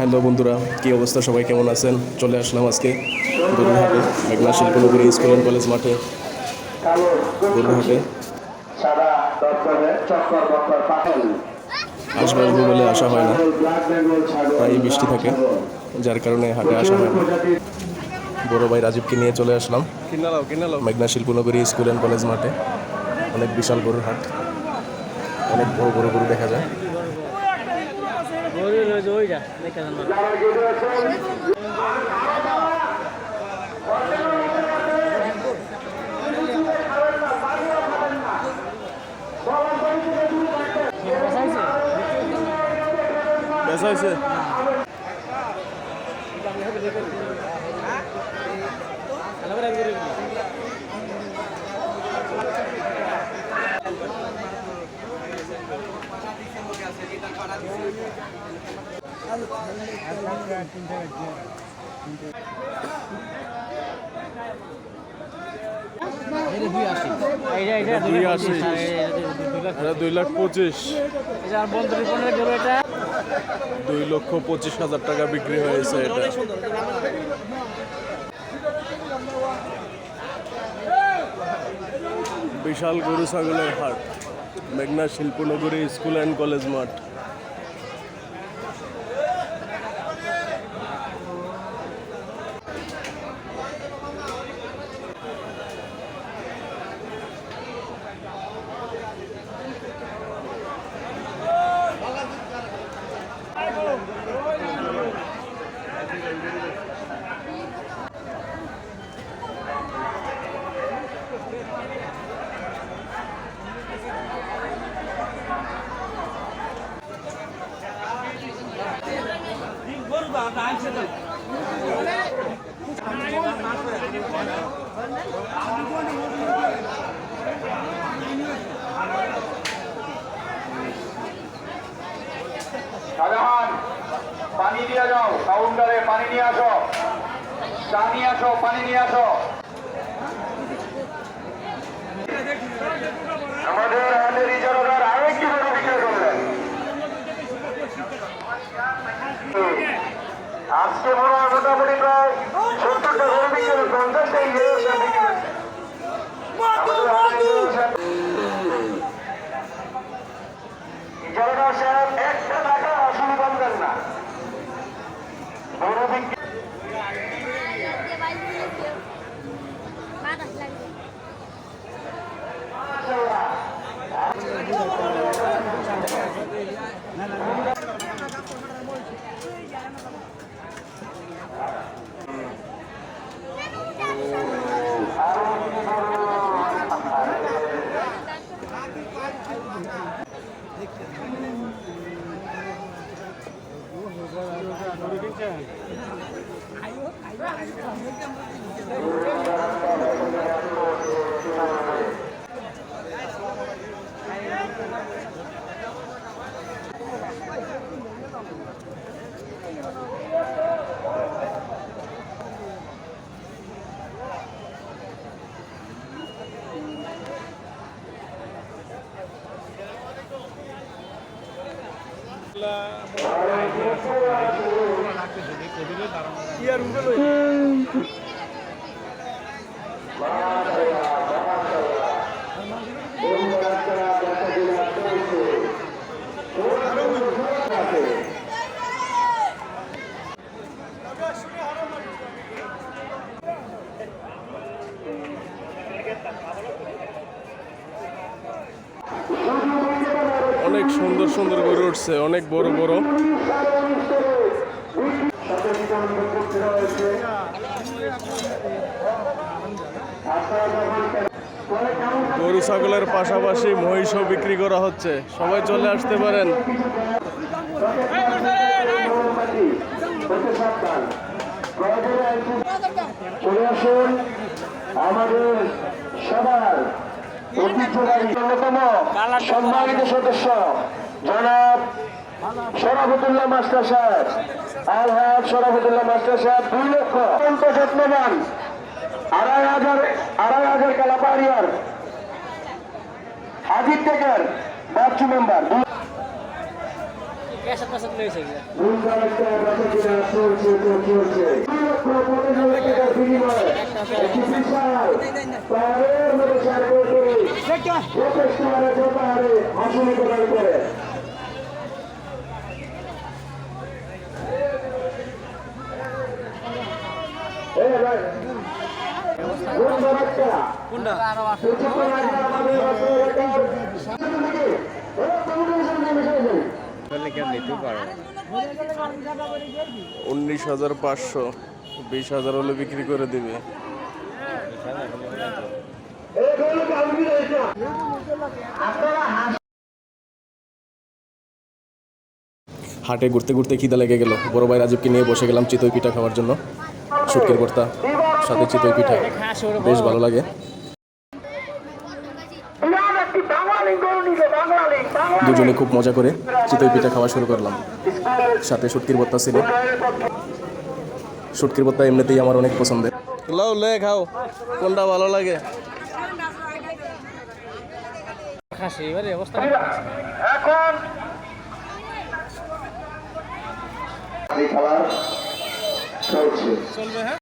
Hello বন্ধুরা, কী অবস্থা? সবাই কেমন আছেন? চলে আসলাম আজকে গরুরহাটে, মেঘনা শিল্পনগরী স্কুল অ্যান্ড কলেজ মাঠে। পাঠান আসবে বলে আসা হয় না প্রায়ই বৃষ্টি থাকে, যার কারণে হাটে আসা হয় না। বড় ভাই রাজীবকে নিয়ে চলে আসলাম, মেঘনা শিল্পনগরী স্কুল অ্যান্ড কলেজ মাঠে। অনেক বিশাল গরুর হাট অনেক বড় বড় গরু দেখা যায়। যারা গেটে আছেন বেচা হয়েছে এইটা এইটা দুই দুই লাখ পঁচিশ। দুই লক্ষ পঁচিশ হাজার টাকা বিক্রি হয়েছে এটা। বিশাল গরু ছাগলের হাট। মেঘনা শিল্পনগরী স্কুল অ্যান্ড কলেজ মাঠ। পানি দিয়ে যাও কাউন্টারে পানি নিয়ে আসো। চা নিয়ে আসো পানি নিয়ে আসো। la অনেক সুন্দর সুন্দর গরু উঠছে অনেক বড় বড়। গরু ছাগলের পাশাপাশি মহিষও বিক্রি করা হচ্ছে। সবাই চলে আসতে পারেন। চলে আসুন। আমাদের সবার ঐতিহ্যবাহী অন্যতম সম্মানিত সদস্য জনাব শরাফতুল্লাহ মাস্টার সাহেব আলহাজ শরাফতুল্লাহ মাস্টার সাহেব, দুই লক্ষ। অত্যন্ত যত্নবান আড়াই হাজার আড়াই হাজার কালাপাড়িয়ার হাজির টেকের, বাচ্চু মেম্বার। আপনার সাথে রয়েছে উনিশ হাজার পাঁচশো বিশ হাজার হলে বিক্রি করে দিবে। হাটে ঘুরতে ঘুরতে খিদা লেগে গেল। বড় ভাই রাজীবকে নিয়ে বসে গেলাম চিতই পিঠা খাওয়ার জন্য। শুটকির ভর্তা। সাথে চিতই পিঠা। বেশ ভালো লাগে। দুজনে খুব মজা করে চিতই পিঠা খাওয়া শুরু করলাম। সাথে শুটকির ভর্তা ছিল। শুটকির ভর্তা এমনিতেই আমার অনেক পছন্দের। লাও লে খাও। কোনটা ভালো লাগে? অবস্থা এখন খেলা চলছে। চলবে হ্যাঁ